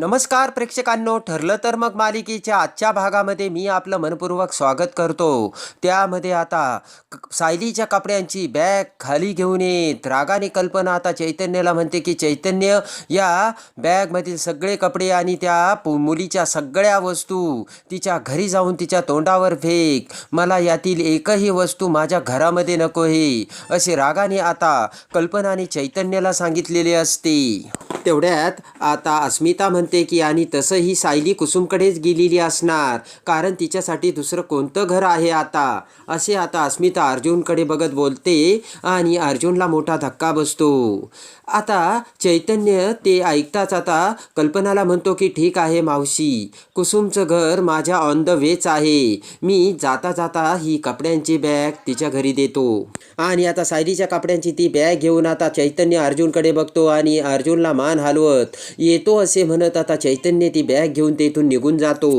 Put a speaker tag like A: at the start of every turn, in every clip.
A: नमस्कार प्रेक्षकांनो ठरलं तर मग मालिकेच्या आजच्या भागामध्ये मी आपलं मनपूर्वक स्वागत करतो. त्यामध्ये आता सायलीच्या कपड्यांची बॅग खाली घेऊन येत. रागाने कल्पना आता चैतन्याला म्हणते की चैतन्य या बॅगमधील सगळे कपडे आणि त्या पु- मुलीच्या सगळ्या वस्तू तिच्या घरी जाऊन तिच्या तोंडावर फेक. मला यातील एकही वस्तू माझ्या घरामध्ये नको हे. असे रागाने आता कल्पनाने चैतन्याला सांगितलेले असते. तेवढ्यात आता अस्मिता म्हणते की आणि तसं ही सायली कुसुमकडेच गेलेली असणार. कारण तिच्यासाठी दुसरं कोणतं घर आहे आता? असे आता अस्मिता अर्जुनकडे बघत बोलते आणि अर्जुनला मोठा धक्का बसतो. आता चैतन्य ते ऐकताच आता कल्पनाला म्हणतो की ठीक आहे मावशी कुसुमचं घर माझ्या ऑन द वेच आहे. मी जाता जाता ही कपड्यांची बॅग तिच्या घरी देतो. आणि आता सायलीच्या कपड्यांची ती बॅग घेऊन आता चैतन्य अर्जुनकडे बघतो आणि अर्जुनला मान हलवत येतो असे म्हणत आता चैतन्य ती बॅग घेऊन तेथून निघून जातो.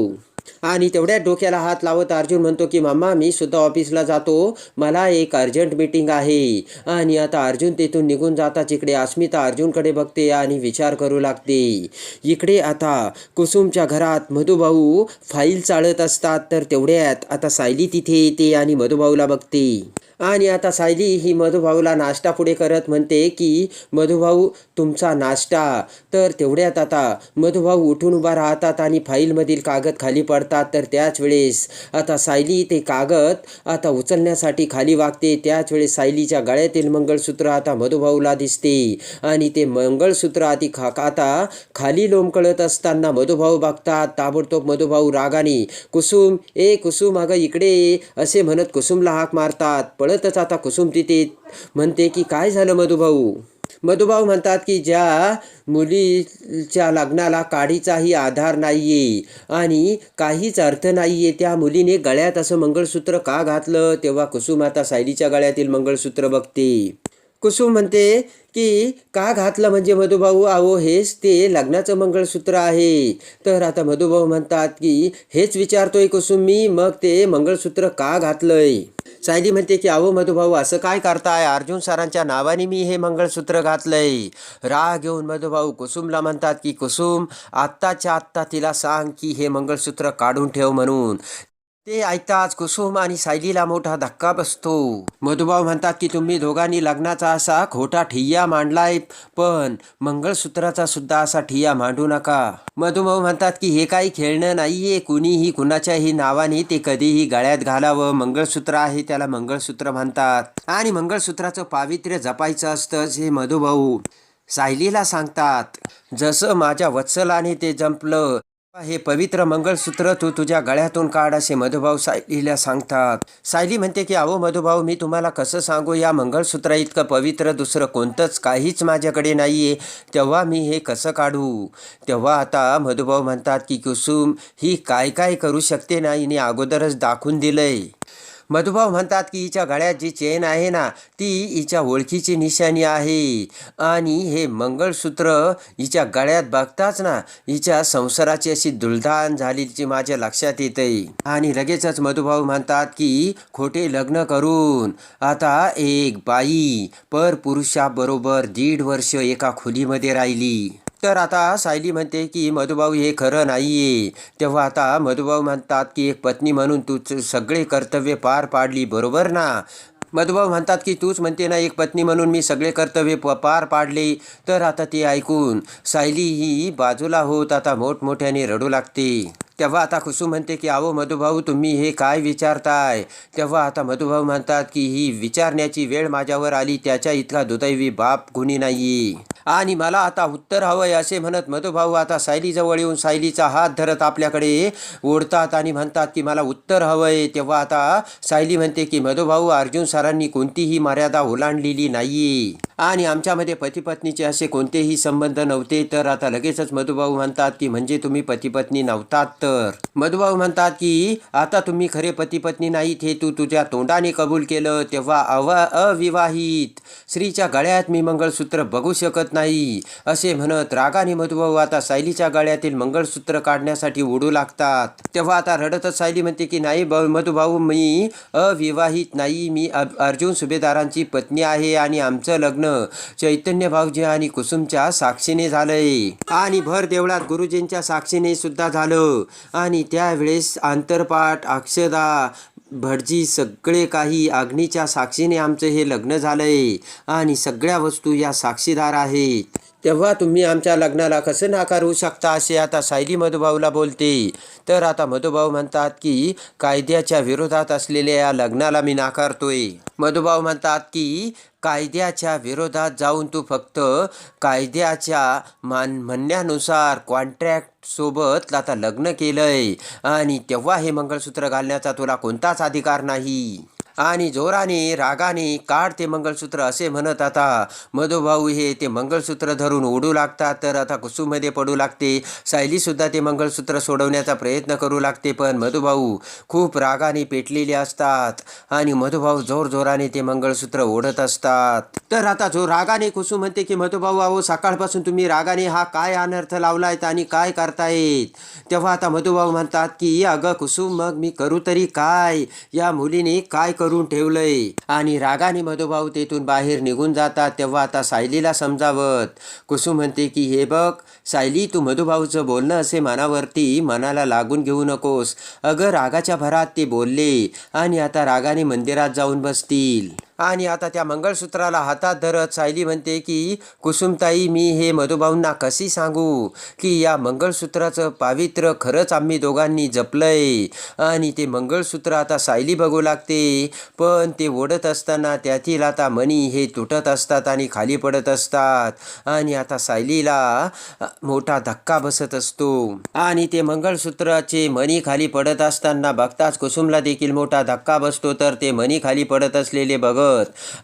A: आणि तेवढ्या डोक्याला हात लावत अर्जुन म्हणतो की मम्मा मी सुद्धा ऑफिसला जातो. मला एक अर्जंट मीटिंग आहे. आणि आता अर्जुन तेथून निघून जाता इकडे अस्मिता अर्जुनकडे बघते आणि विचार करू लागते. इकडे आता कुसुमच्या घरात मधुभाऊ फाईल चाळत असतात तर तेवढ्यात आता सायली तिथे येते आणि मधुभाऊला बघते. आणि आता सायली ही मधुभाऊला नाश्ता पुढे करत म्हणते की मधुभाऊ तुमचा नाश्ता. तर तेवढ्यात आता मधुभाऊ उठून उभा राहतात आणि फाईलमधील कागद खाली पडतात. तर त्याच वेळेस आता सायली ते कागद आता उचलण्यासाठी खाली वागते. त्याच वेळेस सायलीच्या गळ्यातील मंगळसूत्र आता मधुभाऊला दिसते. आणि ते मंगळसूत्र आधी खा आता खाली लोंबकळत असताना मधुभाऊ बघतात. ताबडतोब मधुभाऊ रागाने कुसुम ए कुसुम अगं इकडे असे म्हणत कुसुमला हाक मारतात. पळतच आता कुसुम तिथे. म्हणते की काय झालं मधुभाऊ? मधुभाऊ म्हणतात की ज्या मुलीच्या लग्नाला काडीचाही आधार नाहीये आणि काहीच अर्थ नाहीये त्या मुलीने गळ्यात असं मंगळसूत्र का घातलं? तेव्हा कुसुम आता सायलीच्या गळ्यातील मंगळसूत्र बघते. कुसुम म्हणते की का घातलं म्हणजे मधुभाऊ आहो हेच ते लग्नाचं मंगळसूत्र आहे. तर आता मधुभाऊ म्हणतात की हेच विचारतोय कुसुम मी मग ते मंगळसूत्र का घातलंय? सायली म्हणते की अहो मधुभाऊ असं काय करताय? अर्जुन सरांच्या नावाने मी हे मंगळसूत्र घातलंय. राग घेऊन मधुभाऊ कुसुमला म्हणतात की कुसुम आत्ताच्या आत्ता तिला सांग की हे मंगळसूत्र काढून ठेव म्हणून. ते ऐकताच कुसुम आणि सायलीला मोठा धक्का बसतो मधुभाऊ म्हणतात की तुम्ही दोघांनी लग्नाचा असा खोटा ठिय्या मांडलाय पण मंगळसूत्राचा सुद्धा असा ठिय्या मांडू नका मधुभाऊ म्हणतात की हे काही खेळणं नाहीये कुणीही कुणाच्याही नावाने ते कधीही गळ्यात घालावं मंगळसूत्र आहे त्याला मंगळसूत्र म्हणतात आणि मंगळसूत्राचं पावित्र्य जपायचं असतं हे मधुभाऊ सायलीला सांगतात जसं माझ्या वत्सलाने ते जंपलं हे पवित्र मंगळसूत्र तू तुझ्या गळ्यातून काढ असे मधुभाऊ सायलीला सांगतात. सायली म्हणते की अहो मधुभाऊ मी तुम्हाला कसं सांगू? या मंगळसूत्रा इतकं पवित्र दुसरं कोणतंच काहीच माझ्याकडे नाही आहे तेव्हा मी हे कसं काढू? तेव्हा आता मधुभाऊ म्हणतात की कुसुम ही काय काय करू शकते नाही आणि अगोदरच दाखवून दिलंय. मधुभाऊ म्हणतात की हिच्या गळ्यात जी चेन आहे ना ती हिच्या ओळखीची निशाणी आहे. आणि हे मंगळसूत्र हिच्या गळ्यात बघताच ना हिच्या संसाराची अशी दुलधान झालीची माझ्या लक्षात येते. आणि लगेचच मधुभाऊ म्हणतात की खोटे लग्न करून आता एक बाई पर पुरुषाबरोबर दीड वर्ष एका खोलीमध्ये राहिली. तर आता सायली म्हणते की मधुभाऊ हे खरं नाहीये. तेव्हा आता मधुभाऊ म्हणतात की एक पत्नी म्हणून तू सगळे कर्तव्य पार पाडली बरोबर ना? मधुभाऊ म्हणतात की तूच म्हणते ना एक पत्नी म्हणून मी सगळे कर्तव्य प पार पाडले. तर आता ते ऐकून सायली ही बाजूला होत आता मोठमोठ्याने रडू लागते. तेव्हा आता कुसुम म्हणते की अहो मधुभाऊ तुम्ही हे काय विचारताय? तेव्हा आता मधुभाऊ म्हणतात की ही विचारण्याची वेळ माझ्यावर आली त्याच्या इतका दुदैवी बाप कुणी नाही आणि मला आता उत्तर हवंय असे म्हणत मधुभाऊ आता सायलीजवळ येऊन सायलीचा हात धरत आपल्याकडे ओढतात आणि म्हणतात की मला उत्तर हवंय. तेव्हा आता सायली म्हणते की मधुभाऊ अर्जुन सरांनी कोणतीही मर्यादा ओलांडलेली नाही आणि आमच्यामध्ये पतीपत्नीचे असे कोणतेही संबंध नव्हते तर आता लगेचच मधुभाऊ म्हणतात की म्हणजे तुम्ही पतीपत्नी नव्हतात तर. मधुभाऊ म्हणतात की आता तुम्ही खरे पती पत्नी नाहीत हे तू तुझ्या तोंडाने कबूल केलं तेव्हा अव अविवाहित. स्त्रीच्या गळ्यात मी मंगळसूत्र बघू शकत नाही. असे म्हणत रागाने मधुभाऊ आता सायलीच्या गळ्यातील मंगळसूत्र काढण्यासाठी उडू लागतात. तेव्हा आता रडतच सायली म्हणते की नाही ब मधुभाऊ मी अविवाहित नाही. मी अर्जुन सुभेदारांची पत्नी आहे आणि आमचं लग्न चैतन्य भाऊजी आणि कुसुमच्या साक्षीने झालंय. आणि भर देवळात गुरुजींच्या साक्षीने सुद्धा झालं. आणि त्यावेळेस आंतरपाठ अक्षदा भटजी सगळे काही अग्नीच्या साक्षीने आमचं हे लग्न झालंय. आणि सगळ्या वस्तू या साक्षीदार आहेत. तेव्हा तुम्ही आमच्या लग्नाला कसं नाकारू शकता असे आता सायली मधुभाऊला बोलते. तर आता मधुभाऊ म्हणतात की कायद्याच्या विरोधात असलेल्या या लग्नाला मी नाकारतोय. मधुभाऊ म्हणतात की कायद्याच्या विरोधात जाऊन तू फक्त कायद्याच्या मान म्हणण्यानुसार कॉन्ट्रॅक्टसोबत आता लग्न केलंय. आणि तेव्हा हे मंगळसूत्र घालण्याचा तुला कोणताच अधिकार नाही. आणि जोराने रागाने काढ ते मंगळसूत्र असे म्हणत आता. मधुभाऊ हे ते मंगळसूत्र धरून उडू लागतात तर आता कुसुममध्ये पडू लागते. सायलीसुद्धा ते मंगळसूत्र सोडवण्याचा प्रयत्न करू लागते पण मधुभाऊ खूप रागाने पेटलेले असतात आणि मधुभाऊ जोरजोराने ते मंगळसूत्र ओढत असतात. तर आता जो रागाने कुसुम म्हणते की मधुभाऊ अहो सकाळपासून तुम्ही रागाने हा काय अनर्थ लावलायत आणि काय करतायत? तेव्हा आता मधुभाऊ म्हणतात की अगं कुसुम मग मी करू तरी काय? या मुलीने काय करू करून ठेवलंय. आणि रागाने मधुभाऊ तेथून बाहेर निघून जातात तेव्हा आता सायलीला समजावत. कुसुम म्हणते की हे बघ सायली तू मधुभाऊचं बोलणं असे मनावरती मनाला लागून घेऊ नकोस. अगं रागाच्या भरात ते बोलले आणि आता रागाने मंदिरात जाऊन बसतील. आणि आता त्या मंगळसूत्राला हातात धरत सायली म्हणते की कुसुमताई मी हे मधुभाऊंना कशी सांगू की या मंगळसूत्राचं पावित्र्य खरंच आम्ही दोघांनी जपलंय. आणि ते मंगळसूत्र आता सायली बघू लागते पण ते ओढत असताना त्यातील आता मणी हे तुटत असतात आणि खाली पडत असतात. आणि आता सायलीला मोठा धक्का बसत असतो. आणि ते मंगळसूत्राचे मणी खाली पडत असताना बघताच कुसुमला देखील मोठा धक्का बसतो. तर ते मणी खाली पडत असलेले बघत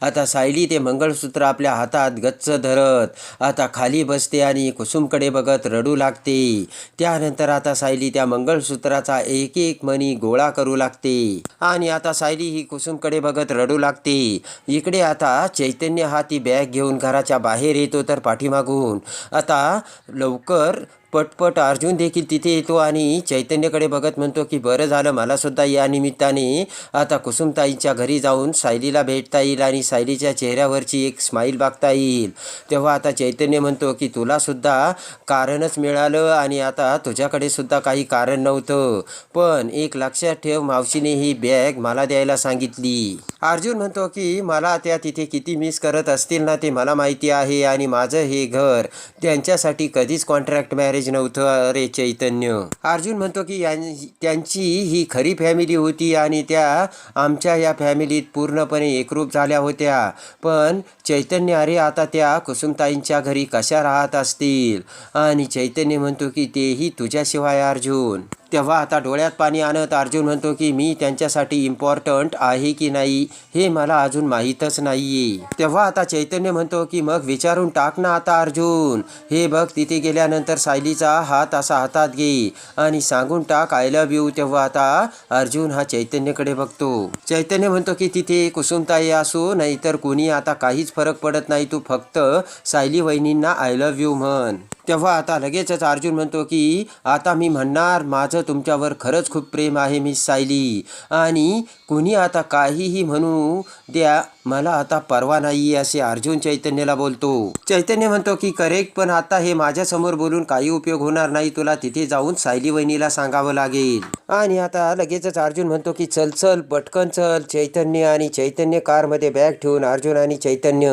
A: आता सायली ते मंगळसूत्र आपल्या हातात गच्च धरत. आता खाली बसते आणि कुसुमकडे बघत रडू लागते. त्यानंतर आता सायली त्या मंगळसूत्राचा एक एक मणी गोळा करू लागते. आणि आता सायली ही कुसुमकडे बघत रडू लागते. इकडे आता चैतन्य हा ती बॅग घेऊन घराच्या बाहेर येतो तर पाठीमागून. आता लवकर पटपट अर्जुन देखील तिथे येतो आणि चैतन्यकडे बघत म्हणतो की बरं झालं मला सुद्धा या निमित्ताने आता कुसुमताईंच्या घरी जाऊन सायलीला भेटता येईल आणि सायलीच्या चेहऱ्यावरची एक स्माईल बघता येईल. तेव्हा आता चैतन्य म्हणतो की तुलासुद्धा कारणच मिळालं आणि आता तुझ्याकडे सुद्धा काही कारण नव्हतं. पण एक लक्षात ठेव मावशीने ही बॅग मला द्यायला सांगितली. अर्जुन म्हणतो की मला त्या तिथे किती मिस करत असतील ना ते मला माहिती आहे आणि माझं हे घर त्यांच्यासाठी कधीच कॉन्ट्रॅक्ट मॅरेज नव्हतं अरे चैतन्य. अर्जुन म्हणतो की यां- त्यांची ही खरी फॅमिली होती आणि त्या आमच्या या फॅमिलीत पूर्णपणे एकरूप झाल्या होत्या. पण चैतन्य अरे आता त्या कुसुमताईंच्या घरी कशा राहत असतील? आणि चैतन्य म्हणतो की तेही तुझ्याशिवाय अर्जुन. तेव्हा आता डोळ्यात पाणी आणत अर्जुन म्हणतो की मी त्यांच्यासाठी इम्पॉर्टंट आहे की नाही हे मला अजून माहीतच नाही तेव्हा आता चैतन्य म्हणतो की मग विचारून टाक ना आता अर्जुन. हे बघ तिथे गेल्यानंतर सायलीचा हात असा हातात घे आणि सांगून टाक आय लव्ह यू तेव्हा आता अर्जुन हा चैतन्यकडे बघतो. चैतन्य म्हणतो की तिथे कुसुमताई असो नाहीतर कोणी आता काहीच फरक पडत नाही. तू फक्त सायली वहिनींना आय लव्ह यू म्हण. तेव्हा आता लगेचच अर्जुन म्हणतो की आता मी म्हणणार माझं तुमच्यावर खरंच खूप प्रेम आहे मी सायली. आणि कुणी आता काहीही म्हणू द्या मला आता परवा नाही असे अर्जुन चैतन्यला बोलतो. चैतन्य म्हणतो की करेक्ट पण आता हे माझ्यासमोर बोलून काही उपयोग होणार नाही तुला तिथे जाऊन सायली वहिनीला सांगावं लागेल. आणि आता लगेचच अर्जुन म्हणतो की चल चल पटकन चल चैतन्य आणि चैतन्य कारमध्ये बॅग ठेवून अर्जुन आणि चैतन्य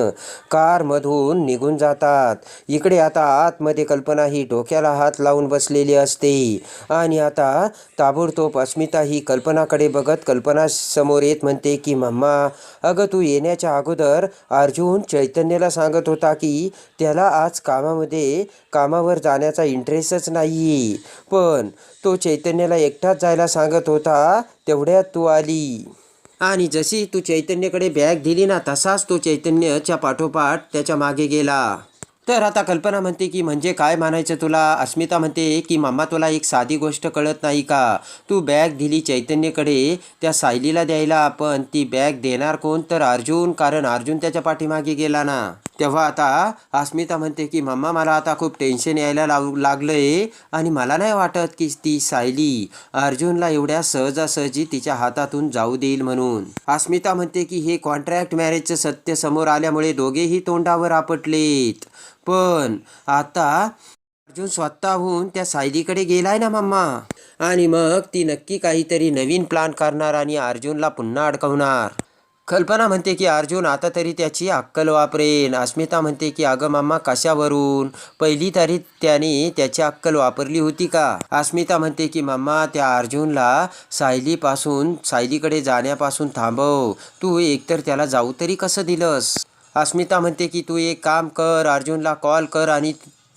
A: कारमधून निघून जातात. इकडे आता आतमध्ये कल्पना ही डोक्याला हात लावून बसलेली असते. आणि आता ताबडतोब अस्मिता ही कल्पनाकडे बघत कल्पना समोर येत म्हणते की मम्मा अगं तू येण्याच्या अगोदर अर्जुन चैतन्यला सांगत होता की त्याला आज कामामध्ये कामावर जाण्याचा इंटरेस्टच नाही पण तो चैतन्याला एकटाच जायला सांगत होता तेवढ्यात तू आली. आणि जशी तू चैतन्यकडे बॅग दिली ना तसाच तो चैतन्यच्या पाठोपाठ त्याच्यामागे गेला. तर आता कल्पना म्हणते की म्हणजे काय म्हणायचं तुला? अस्मिता म्हणते की मम्मा तुला एक साधी गोष्ट कळत नाही का? तू बॅग दिली चैतन्यकडे त्या सायलीला द्यायला आपण. ती बॅग देणार कोण? तर अर्जुन कारण अर्जुन त्याच्या पाठीमागे गेला ना. तेव्हा आता अस्मिता म्हणते की मम्मा मला आता खूप टेन्शन यायला लाव आहे आणि मला नाही वाटत की ती सायली अर्जुनला एवढ्या सहजासहजी तिच्या हातातून जाऊ देईल म्हणून. अस्मिता म्हणते की हे कॉन्ट्रॅक्ट मॅरेजचं सत्य समोर आल्यामुळे दोघेही तोंडावर आपटलेत. पण आता अर्जुन स्वतःहून त्या सायलीकडे गेलाय ना मम्मा? आणि मग ती नक्की काहीतरी नवीन प्लान करणार आणि अर्जुनला पुन्हा अडकवणार. कल्पना म्हणते की अर्जुन आता तरी त्याची अक्कल वापरेन. अस्मिता म्हणते की अगं मामा कशावरून? पहिली तरी त्याने त्याची अक्कल वापरली होती का? अस्मिता म्हणते की मम्मा त्या अर्जुनला सायलीपासून सायलीकडे जाण्यापासून थांबव. तू एकतर त्याला जाऊ तरी कसं दिलंस? अस्मिता म्हणते की तू एक काम कर अर्जुनला कॉल कर आणि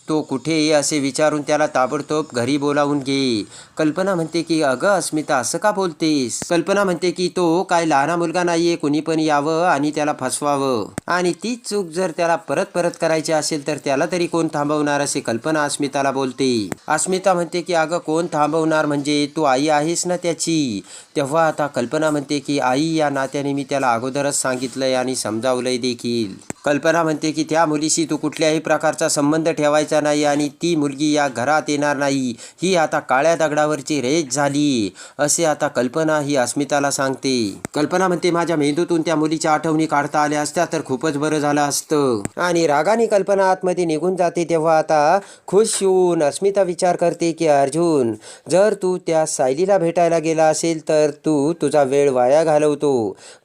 A: तो कुठे आहे असे विचारून त्याला ताबडतोब घरी बोलावून घे. कल्पना म्हणते की अगं अस्मिता असं का बोलतेस? कल्पना म्हणते की तो काय लहान मुलगा नाहीये कुणी पण यावं आणि त्याला फसवावं. आणि तीच चूक जर त्याला परत परत करायची असेल तर त्याला तरी कोण थांबवणार? असे कल्पना अस्मिताला बोलते. अस्मिता म्हणते की अगं कोण थांबवणार? म्हणजे तू आई आहेस ना त्याची. तेव्हा आता कल्पना म्हणते की आई या नात्याने मी त्याला अगोदरच सांगितलंय आणि समजावलंय देखील. कल्पना म्हणते की त्या मुलीशी तू कुठल्याही प्रकारचा संबंध ठेवायचा नाही आणि ती मुलगी या घरात येणार नाही. ही आता काळ्या दगडा दगडावरची रेच झाली. असे आता कल्पना ही अस्मिताला सांगते. कल्पना म्हणते माझ्या मेंदूतून त्या मुलीच्या आठवणी काढता आल्या असत्या तर खूपच बरं झालं असतं. आणि रागाने कल्पना आतमध्ये निघून जाते तेव्हा आता खुश होऊन अस्मिता विचार करते की अर्जुन जर तू त्या सायलीला भेटायला गेला असेल तर तू तुझा वेळ वाया घालवतो.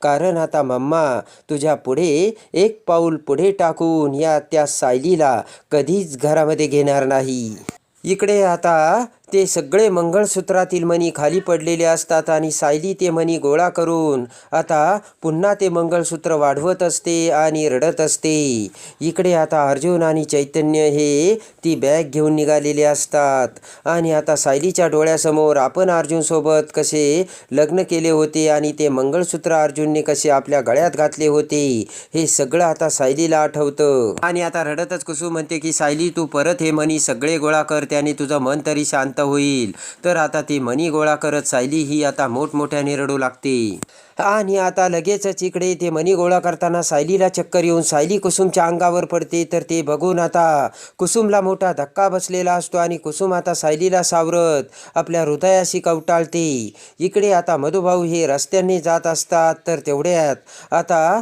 A: कारण आता मम्मा तुझ्या पुढे एक पाऊल पुढे टाकून या त्या सायलीला कधीच घरामध्ये घेणार नाही. इकडे आता ते सगळे मंगळसूत्रातील मणी खाली पडलेले असतात आणि सायली ते मणी गोळा करून आता पुन्हा ते मंगळसूत्र वाढवत असते आणि रडत असते. इकडे आता अर्जुन आणि चैतन्य हे ती बॅग घेऊन निघालेले असतात. आणि आता सायलीच्या डोळ्यासमोर आपण अर्जुनसोबत कसे लग्न केले होते आणि ते मंगळसूत्र अर्जुनने कसे आपल्या गळ्यात घातले होते हे सगळं आता सायलीला आठवतं. आणि आता रडतच कुसुम म्हणते की सायली तू परत हे मणी सगळे गोळा कर त्याने तुझं मन तरी शांत होईल. तर आता ती मणी गोळा करत सायली ही आता मोठमोठ्याने रडू लागते. आणि आता लगेचच इकडे ते मणी गोळा करताना सायलीला चक्कर येऊन सायली कुसुमच्या अंगावर पडते. तर ते बघून आता कुसुमला मोठा धक्का बसलेला असतो आणि कुसुम आता सायलीला सावरत आपल्या हृदयाशी कवटाळते. इकडे आता मधुभाऊ हे रस्त्याने जात असतात. तर तेवढ्यात आता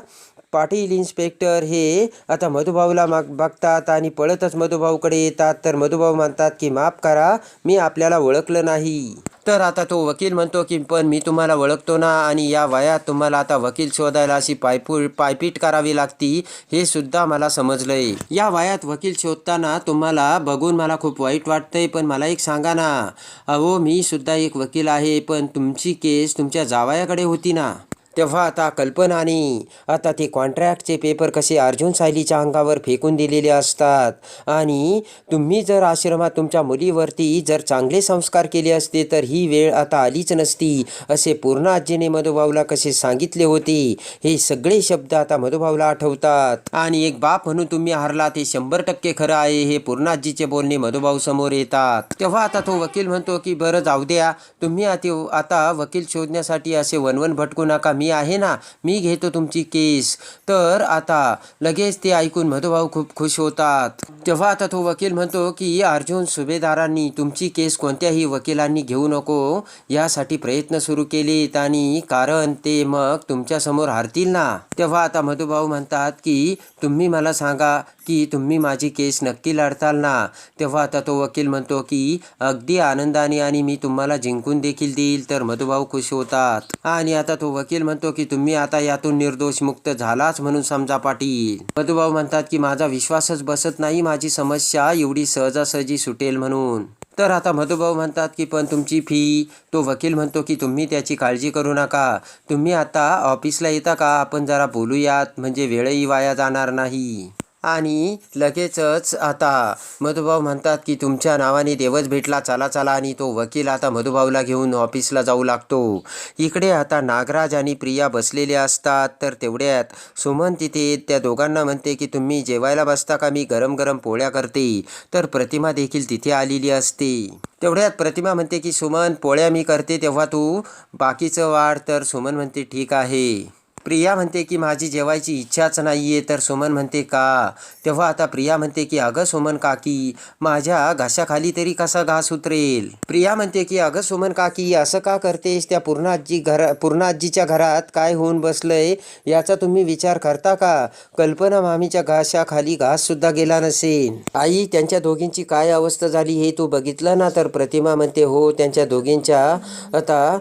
A: पाटील इन्स्पेक्टर हे आता मधुभाऊला माग बघतात आणि पळतच मधुभाऊकडे येतात. तर मधुभाऊ म्हणतात की माफ करा मी आपल्याला ओळखलं नाही. तर आता तो वकील म्हणतो की पण मी तुम्हाला ओळखतो ना आणि या वयात तुम्हाला आता वकील शोधायला अशी पायपू पायपीट करावी लागती हे सुद्धा मला समजलंय. या वयात वकील शोधताना तुम्हाला बघून मला खूप वाईट वाटतंय पण मला एक सांगा ना. अहो मी सुद्धा एक वकील आहे पण तुमची केस तुमच्या जावयाकडे होती ना. तेव्हा आता कल्पनाने आता ते कॉन्ट्रॅक्टचे पेपर कसे अर्जुन सायलीच्या अंगावर फेकून दिलेले असतात. आणि तुम्ही जर आश्रमात तुमच्या मुलीवरती जर चांगले संस्कार केले असते तर ही वेळ आता आलीच नसती असे पूर्ण आजीने मधुभाऊला कसे सांगितले होते हे सगळे शब्द आता मधुभाऊला आठवतात. आणि एक बाप म्हणून तुम्ही हारला ते शंभर टक्के खरं आहे हे पूर्णाजीचे बोलणे मधुभाऊ समोर येतात. तेव्हा आता तो वकील म्हणतो की बरं जाऊ द्या तुम्ही आता आता वकील शोधण्यासाठी असे वनवन भटकू नका मी आहे ना मी घेतो तुमची केस. तर आता लगेच ते ऐकून मधुभाऊ खूप खुश होतात. तेव्हा आता तो वकील म्हणतो की अर्जुन सुभेदारांनी तुमची केस कोणत्याही वकिलांनी घेऊ नको. यासाठी प्रयत्न सुरू केलेत आणि कारण ते मग तुमच्यासमोर हारतील ना. तेव्हा आता मधुभाऊ म्हणतात की तुम्ही मला सांगा की तुम्ही माझी केस नक्की लढताल ना तेव्हा आता तो वकील म्हणतो की अगदी आनंदाने आणि मी तुम्हाला जिंकून देखील देईल तर मधुभाऊ खुश होतात. आणि आता तो वकील म्हणतो की तुम्ही आता यातून निर्दोष मुक्त झालाच म्हणून समजा पाटील. मधुभाऊ म्हणतात की माझा विश्वासच बसत नाही माझी समस्या एवढी सहजासहजी सुटेल म्हणून. तर आता मधुभाऊ म्हणतात की पण तुमची फी? तो वकील म्हणतो की तुम्ही त्याची काळजी करू नका. तुम्ही आता ऑफिसला येता का? आपण जरा बोलूयात म्हणजे वेळही वाया जाणार नाही. आणि लगेचच आता मधुभाऊ म्हणतात की तुमच्या नावाने देवच भेटला चला चला. आणि तो वकील आता मधुभाऊला घेऊन ऑफिसला जाऊ लागतो. इकडे आता नागराज आणि प्रिया बसलेले असतात. तर तेवढ्यात सुमन तिथे त्या दोघांना म्हणते की तुम्ही जेवायला बसता का? मी गरम गरम पोळ्या करते. तर प्रतिमा देखील तिथे आलेली असते. तेवढ्यात प्रतिमा म्हणते की सुमन पोळ्या मी करते तेव्हा तू बाकीचं वाढ. तर सुमन म्हणते ठीक आहे. प्रिया म्हणते की माझी जेवायची इच्छाच नाही आहे तर सुमन म्हणते का? तेव्हा आता प्रिया म्हणते की अगं सुमन काकी माझ्या घाशाखाली तरी कसा घास उतरेल? प्रिया म्हणते की अगं सुमन काकी असं का करतेस? त्या पूर्ण आजी घर पूर्ण आजीच्या घरात काय होऊन बसलंय? याचा तुम्ही विचार करता का? कल्पना मामीच्या घाशाखाली घाससुद्धा गेला नसेल. आई त्यांच्या दोघींची काय अवस्था झाली हे तू बघितलं ना? तर प्रतिमा म्हणते हो त्यांच्या दोघींच्या आता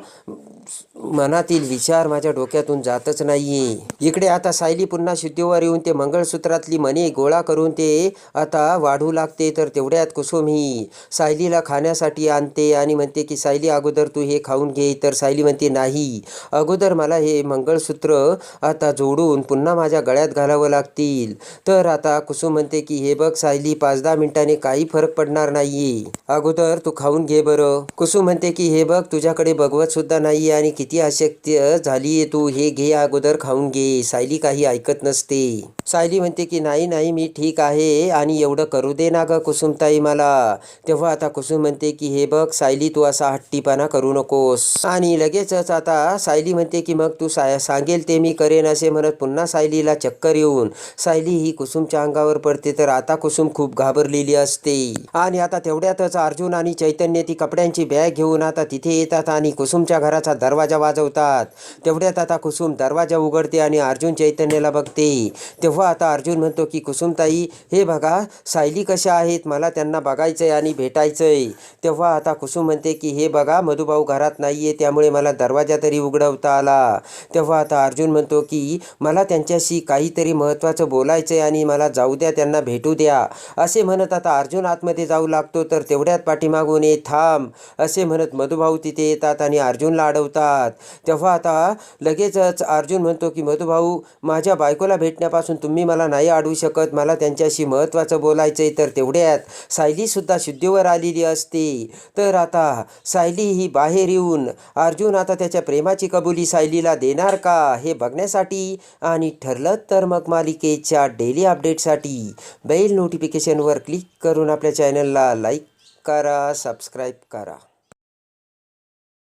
A: मनातील विचार माझ्या डोक्यातून जातच नाही इकडे आता सायली पुन्हा शुद्धीवर येऊन ते मंगळसूत्रातली मणी गोळा करून ते आता वाढू लागते तर तेवढ्यात कुसुम ही. सायलीला खाण्यासाठी आणते आणि म्हणते की सायली अगोदर तू हे खाऊन घे. तर सायली म्हणते नाही. अगोदर मला हे मंगळसूत्र आता जोडून पुन्हा माझ्या गळ्यात घालावं लागतील. तर आता कुसुम म्हणते की हे बघ सायली पाच दहा मिनिटाने काही फरक पडणार नाही अगोदर तू खाऊन घे बरं. कुसुम म्हणते की हे बघ तुझ्याकडे बघवत सुद्धा नाही आणि किती अशक्य झालीये तू हे घे अगोदर खाऊन घे. सायली काही ऐकत नसते. सायली म्हणते की नाही नाही मी ठीक आहे आणि एवढं करू दे ना ग कुसुमताई मला. तेव्हा आता कुसुम म्हणते की हे बघ सायली तू असा हट्टीपणा करू नकोस. आणि लगेचच आता सायली म्हणते की मग तू सा सांगेल ते मी करेन असे म्हणत पुन्हा सायलीला चक्कर येऊन सायली ही कुसुमच्या अंगावर पडते. तर आता कुसुम खूप घाबरलेली असते. आणि आता तेवढ्यातच अर्जुन आणि चैतन्य ती कपड्यांची बॅग घेऊन आता तिथे येतात आणि कुसुमच्या घराचा दरवाजा वाजवतात. तेवढ्यात आता कुसुम दरवाजा उघडते आणि अर्जुन चैतन्याला बघते. तेव्हा आता अर्जुन म्हणतो की कुसुमताई हे बघा सायली कशा आहेत? मला त्यांना बघायचं आहे आणि भेटायचं आहे तेव्हा आता कुसुम म्हणते की हे बघा मधुभाऊ घरात नाही आहे त्यामुळे मला दरवाजा तरी उघडवता आला. तेव्हा आता अर्जुन म्हणतो की मला त्यांच्याशी काहीतरी महत्त्वाचं बोलायचं आहे आणि मला जाऊ द्या त्यांना भेटू द्या. असे म्हणत आता अर्जुन आतमध्ये जाऊ लागतो तर तेवढ्यात पाठीमागून ये थांब असे म्हणत मधुभाऊ तिथे येतात आणि अर्जुनला अडवतात. तेव्हा आता लगेचच अर्जुन म्हणतो की मधुभाऊ माझ्या बायकोला भेटण्यापासून तुम्ही मला नाही अडवू शकत. मला त्यांच्याशी महत्त्वाचं बोलायचं आहे तर तेवढ्यात सायलीसुद्धा शुद्धीवर आलेली असते. तर आता सायली ही बाहेर येऊन अर्जुन आता त्याच्या प्रेमाची कबुली सायलीला देणार का हे बघण्यासाठी? आणि ठरलं तर मग मालिकेच्या डेली अपडेटसाठी बेल नोटिफिकेशनवर क्लिक करून आपल्या चॅनलला लाईक करा सबस्क्राईब करा.